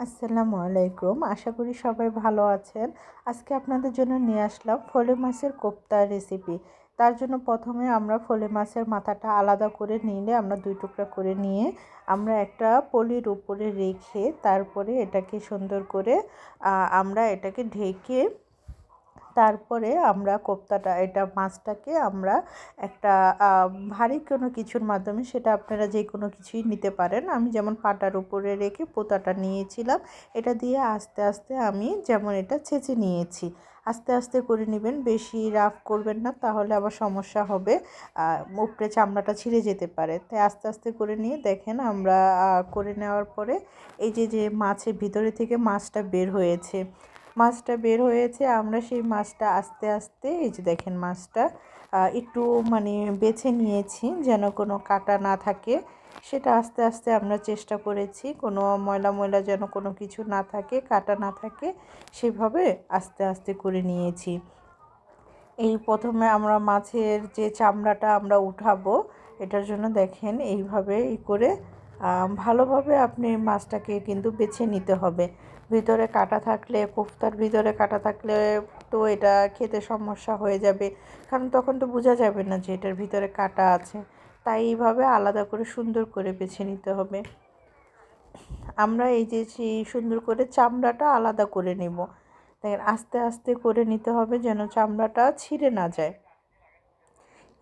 আসসালামু আলাইকুম। আশা করি সবাই ভালো আছেন। আজকে আপনাদের জন্য নিয়ে আসলাম ফলে মাছের কোপ্তার রেসিপি তার জন্য প্রথমে আমরা ফলে মাছের মাথাটা আলাদা করে নিলে আমরা দুই টুকরা করে নিয়ে আমরা একটা পলির উপরে রেখে তারপরে এটাকে সুন্দর করে আমরা এটাকে ঢেকে তারপরে আমরা কোপ্তাটা, এটা মাছটাকে আমরা একটা ভারী কোনো কিছুর মাধ্যমে সেটা আপনারা যে কোনো কিছুই নিতে পারেন। আমি যেমন পাটার উপরে রেখে পোতাটা নিয়েছিলাম, এটা দিয়ে আস্তে আস্তে আমি যেমন এটা ছেঁচে নিয়েছি, আস্তে আস্তে করে নেবেন, বেশি রাফ করবেন না, তাহলে আবার সমস্যা হবে উপরে চামড়াটা ছিঁড়ে যেতে পারে। তাই আস্তে আস্তে করে নিয়ে দেখেন আমরা করে নেওয়ার পরে এই যে যে মাছের ভিতরে থেকে মাছটা বের হয়েছে মাছটা বের হয়েছে, আমরা সেই মাছটা আস্তে আস্তে, এই যে দেখেন মাছটা একটু মানে বেছে নিয়েছি যেন কোনো কাটা না থাকে। সেটা আস্তে আস্তে আমরা চেষ্টা করেছি, কোনো ময়লা ময়লা যেন কোনো কিছু না থাকে, কাটা না থাকে, সেভাবে আস্তে আস্তে করে নিয়েছি। এই প্রথমে আমরা মাছের যে চামড়াটা আমরা উঠাবো, এটার জন্য দেখেন এইভাবে ই করে ভালোভাবে আপনি মাছটাকে কিন্তু বেছে নিতে হবে। ভিতরে কাটা থাকলে, কোফতার ভিতরে কাটা থাকলে তো এটা খেতে সমস্যা হয়ে যাবে। কারণ তখন তো বোঝা যাবে না যে এটার ভিতরে কাটা আছে। তাই এইভাবে আলাদা করে সুন্দর করে বেছে নিতে হবে। আমরা এই যে সুন্দর করে চামড়াটা আলাদা করে নেব। দেখেন, আস্তে আস্তে করে নিতে হবে যেন চামড়াটা ছিঁড়ে না যায়।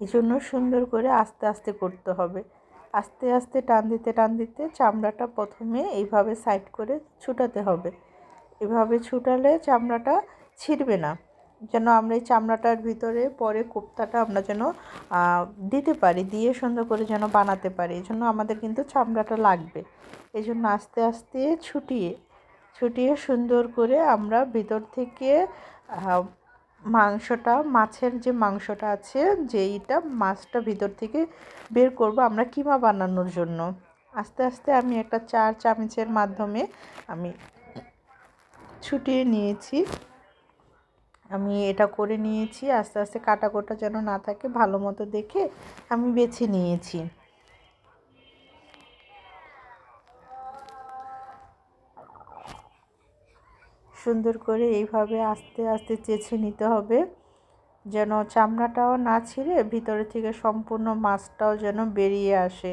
এই জন্য সুন্দর করে আস্তে আস্তে করতে হবে। আস্তে আস্তে টান দিতে টান দিতে চামড়াটা প্রথমে এইভাবে সাইড করে ছুটাতে হবে। এভাবে ছুটালে চামড়াটা ছিঁড়বে না। যেন আমরা এই চামড়াটার ভিতরে পরে কোপ্তাটা আমরা যেন দিতে পারি, দিয়ে সুন্দর করে যেন বানাতে পারি। এই জন্য আমাদের কিন্তু চামড়াটা লাগবে। এই জন্য আস্তে আস্তে ছুটিয়ে ছুটিয়ে সুন্দর করে আমরা ভিতর থেকে মাংসটা, মাছের যে মাংসটা আছে, যেইটা মাছটা ভিতর থেকে বের করব আমরা কিমা বানানোর জন্য। আস্তে আস্তে আমি একটা চার চামচের মাধ্যমে আমি ছুটিয়ে নিয়েছি। আমি এটা করে নিয়েছি। আস্তে আস্তে কাটা কোটা যেন না থাকে, ভালো মতো দেখে আমি বেছে নিয়েছি। সুন্দর করে এইভাবে আস্তে আস্তে চেছে নিতে হবে। যেন চামড়াটাও না ছিঁড়ে ভিতরে থেকে সম্পূর্ণ মাছটাও যেন বেরিয়ে আসে।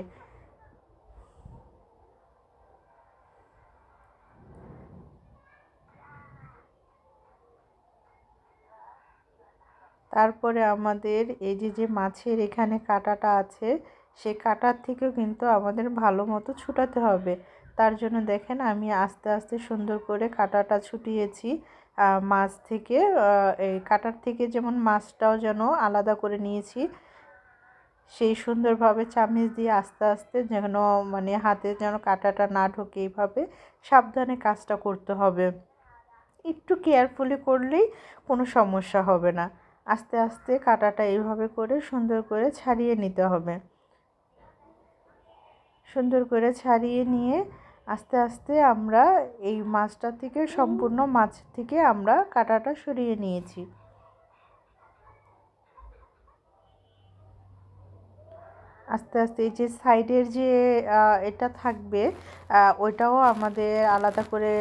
তারপরে আমাদের এই যে যে মাছের এখানে কাটাটা আছে, সে কাটার থেকেও কিন্তু আমাদের ভালো মতো ছুটাতে হবে। তার জন্য দেখেন আমি আস্তে আস্তে সুন্দর করে কাটাটা ছুটিয়েছি। মাছ থেকে এই কাটার থেকে যেমন মাছটাও যেন আলাদা করে নিয়েছি, সেই সুন্দরভাবে চামিচ দিয়ে আস্তে আস্তে যেন মানে হাতে যেন কাটাটা না ঢোকে এইভাবে সাবধানে কাজটা করতে হবে। একটু কেয়ারফুলি করলেই কোনো সমস্যা হবে না। আস্তে আস্তে কাটাটা এইভাবে করে সুন্দর করে ছাড়িয়ে নিতে হবে। সুন্দর করে ছাড়িয়ে নিয়ে আস্তে আস্তে আমরা এই মাছটা থেকে সম্পূর্ণ মাছ থেকে আমরা কাটাটা সরিয়ে নিয়েছি। আস্তে আস্তে এই যে সাইডের যে এটা থাকবে ওইটাও আমাদের আলাদা করে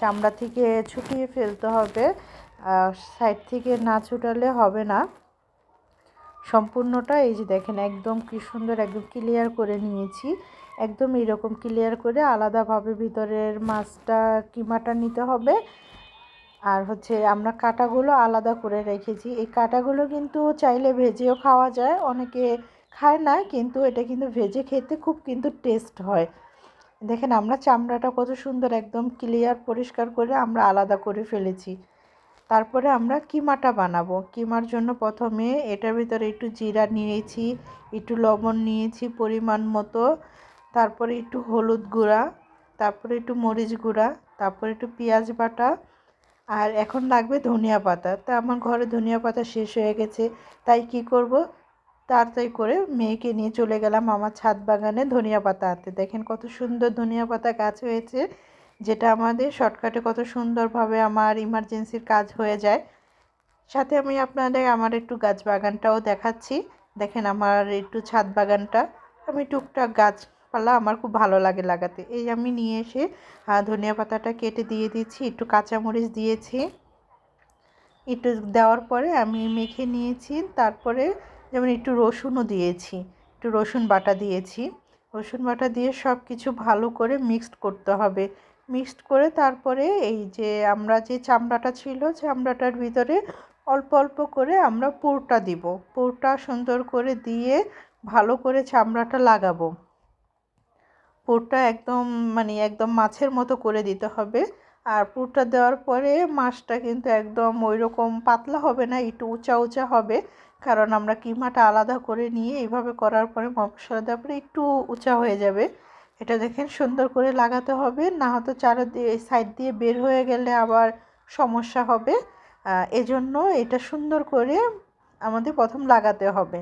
চামড়া থেকে ছুটিয়ে ফেলতে হবে। সাইড থেকে না ছুটালে হবে না। সম্পূর্ণটা এই যে দেখেন, একদম কি সুন্দর, একদম ক্লিয়ার করে নিয়েছি। একদম এরকম ক্লিয়ার করে আলাদাভাবে ভিতরের মাছটা, কিমাটা নিতে হবে। আর হচ্ছে আমরা কাটাগুলো আলাদা করে রেখেছি। এই কাটাগুলো কিন্তু চাইলে ভেজেও খাওয়া যায়। অনেকে খায় না, কিন্তু এটা কিন্তু ভেজে খেতে খুব কিন্তু টেস্ট হয়। দেখেন আমরা চামড়াটা কত সুন্দর একদম ক্লিয়ার পরিষ্কার করে আমরা আলাদা করে ফেলেছি। তারপরে আমরা কিমাটা বানাবো। কিমার জন্য প্রথমে এটার ভিতরে একটু জিরা নিয়েছি, একটু লবণ নিয়েছি পরিমাণ মতো। তারপরে একটু হলুদ গুঁড়া, তারপরে একটু মরিচ গুঁড়া, তারপরে একটু পেঁয়াজ বাটা, আর এখন লাগবে ধনিয়া পাতা। তা আমার ঘরে ধনিয়া পাতা শেষ হয়ে গেছে, তাই কি করব? তাড়াতাড়ি করে মেয়েকে নিয়ে চলে গেলাম আমার ছাদ বাগানে ধনিয়া পাতা আনতে। দেখেন কত সুন্দর ধনিয়া পাতা গাছ হয়েছে, যেটা আমাদের শর্টকাটে কত সুন্দরভাবে আমার ইমার্জেন্সির কাজ হয়ে যায়। সাথে আমি আপনাদের আমার একটু গাছ বাগানটাও দেখাচ্ছি। দেখেন আমার একটু ছাদ বাগানটা, আমি টুকটাক গাছ গাছপালা আমার খুব ভালো লাগে লাগাতে। এই আমি নিয়ে এসে ধনিয়া পাতাটা কেটে দিয়ে দিচ্ছি একটু কাঁচামরিচ দিয়েছি। একটু দেওয়ার পরে আমি মেখে নিয়েছি, তারপরে যেমন একটু রসুনও দিয়েছি, একটু রসুন বাটা দিয়েছি। রসুন বাটা দিয়ে সব কিছু ভালো করে মিক্সড করতে হবে। মিক্সড করে তারপরে এই যে আমরা যে চামড়াটা ছিল, চামড়াটার ভিতরে অল্প অল্প করে আমরা পুরটা দিব। পুরটা সুন্দর করে দিয়ে ভালো করে চামড়াটা লাগাবো। পুরটা একদম মানে একদম মাছের মতো করে দিতে হবে। আর পুরটা দেওয়ার পরে মাছটা কিন্তু একদম ওই রকম পাতলা হবে না, একটু উঁচা উঁচা হবে। কারণ আমরা কিমাটা আলাদা করে নিয়ে এইভাবে করার পরে মশলা দেওয়ার পরে একটু উঁচা হয়ে যাবে। এটা দেখেন সুন্দর করে লাগাতে হবে, না হয়তো চারদিকে সাইড দিয়ে বের হয়ে গেলে আবার সমস্যা হবে। এজন্য এটা সুন্দর করে আমাদের প্রথম লাগাতে হবে।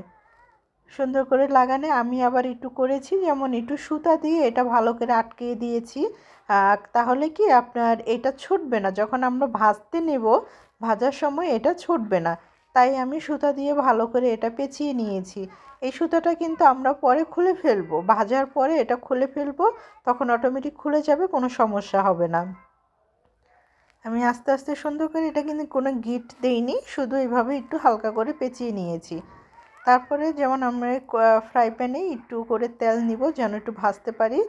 সুন্দর করে লাগানে। আমি আবার একটু করেছি, যেমন একটু সুতা দিয়ে এটা ভালো করে আটকে দিয়েছি। তাহলে কি আপনার এটা ছুটবে না। যখন আমরা ভাজতে নেব, ভাজার সময় এটা ছুটবে না। তাই আমি সুতা দিয়ে ভালো করে এটা পেঁচিয়ে নিয়েছি। এই সুতাটা কিন্তু আমরা পরে খুলে ফেলব। ভাজার পরে এটা খুলে ফেলব, তখন অটোমেটিক খুলে যাবে, কোনো সমস্যা হবে না। আমি আস্তে আস্তে সুন্দর করে এটা কিন্তু কোনো গিট দেইনি, শুধু এইভাবে একটু হালকা করে পেঁচিয়ে নিয়েছি। তারপরে যেমন আমরা ফ্রাই প্যানে একটু করে তেল নিব, যেন একটু ভাজতে পারি।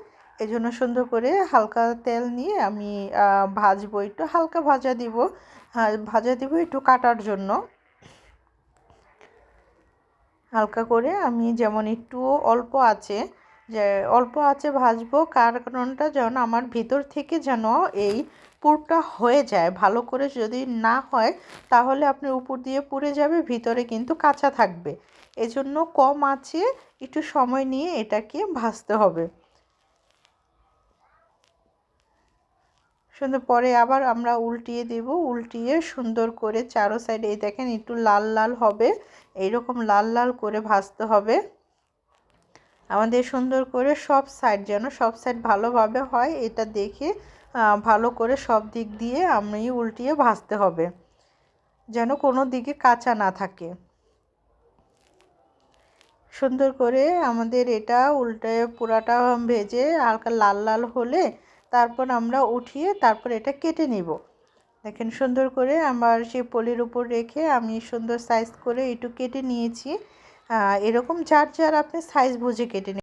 এই জন্য সুন্দর করে হালকা তেল নিয়ে আমি ভাজবো, একটু হালকা ভাজা দিব। ভাজা দিব একটু কাটার জন্য। হালকা করে আমি যেমন একটু অল্প আছে যে অল্প আছে ভাজবো কারণটা যেন আমার ভিতর থেকে যেন এই পুরটা হয়ে যায়। ভালো করে যদি না হয়, তাহলে আপনি উপর দিয়ে পুড়ে যাবে, ভিতরে কিন্তু কাঁচা থাকবে। এজন্য কম আছে, একটু সময় নিয়ে এটাকে ভাজতে হবে। সুন্দর, পরে আবার আমরা উল্টিয়ে দেব, উল্টিয়ে সুন্দর করে চারো সাইডে, এই দেখেন একটু লাল লাল হবে, এইরকম লাল লাল করে ভাজতে হবে। আমাদের সুন্দর করে সব সাইড যেন সব সাইড ভালোভাবে হয়, এটা দেখে ভালো করে সব দিক দিয়ে আমি উল্টিয়ে ভাজতে হবে, যেন কোনো দিকে কাঁচা না থাকে। সুন্দর করে আমাদের এটা উল্টে পোড়াটা ভেজে হালকা লাল লাল হলে তারপর আমরা উঠিয়ে তারপর এটা কেটে নিব। দেখেন সুন্দর করে আমার সেই পলির উপর রেখে আমি সুন্দর সাইজ করে একটু কেটে নিয়েছি। এরকম যার যার আপনি সাইজ বুঝে কেটে